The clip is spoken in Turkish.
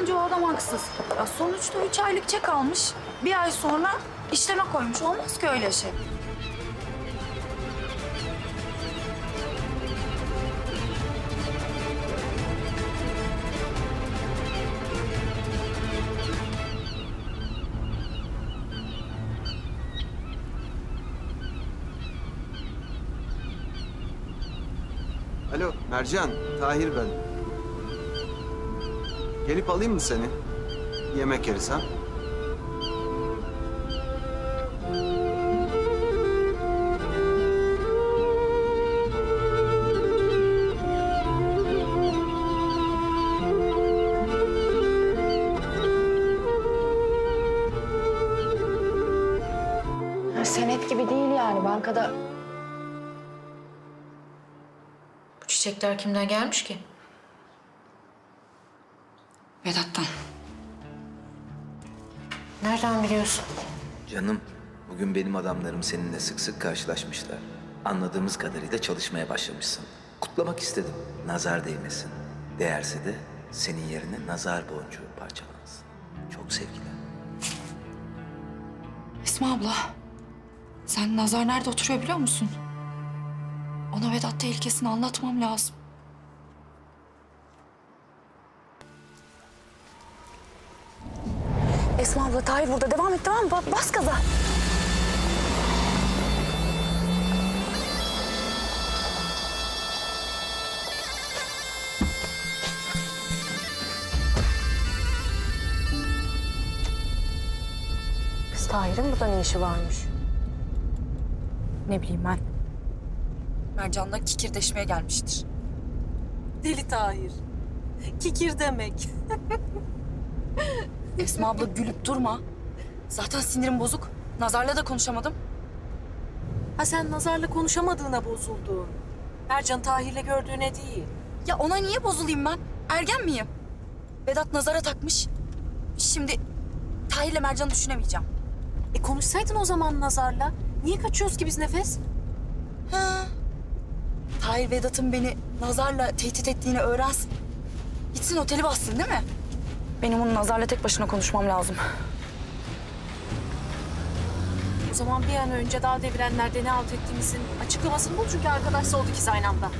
bence o adam haksız. Ya sonuçta üç aylık çek almış. Bir ay sonra işleme koymuş. Olmaz ki öyle şey. Alo Mercan, Tahir ben. Gelip alayım mı seni? Yemek yeriz ha? Senet gibi değil yani bankada. Bu çiçekler kimden gelmiş ki? Vedat'tan. Nereden biliyorsun? Canım, bugün benim adamlarım seninle sık sık karşılaşmışlar. Anladığımız kadarıyla çalışmaya başlamışsın. Kutlamak istedim. Nazar değmesin. Değerse de senin yerine nazar boncuğu parçalansın. Çok sevgiler. Esma abla. Sen Nazar nerede oturuyor biliyor musun? Ona Vedat tehlikesini anlatmam lazım. Esma abla Tahir burada. Devam et tamam mı? Ba- Bas gaza. Kız Tahir'in burada ne işi varmış? Ne bileyim ben. Mercan'la kikirdeşmeye gelmiştir. Deli Tahir. Kikir demek. Esma abla gülüp durma. Zaten sinirim bozuk. Nazar'la da konuşamadım. Ha sen Nazar'la konuşamadığına bozuldun. Ercan Tahir'le gördüğüne değil. Ya ona niye bozulayım ben? Ergen miyim? Vedat Nazar'a takmış. Şimdi Tahir'le Mercan'ı düşünemeyeceğim. E konuşsaydın o zaman Nazar'la. Niye kaçıyoruz ki biz nefes? Ha. Tahir Vedat'ın beni Nazar'la tehdit ettiğini öğrensin. Gitsin oteli bassın değil mi? Benim onu Nazar'la tek başına konuşmam lazım. O zaman bir an önce daha devirenlerde ne alt ettiğimizin açıklamasını bul çünkü arkadaşsa olduk biz aynı anda.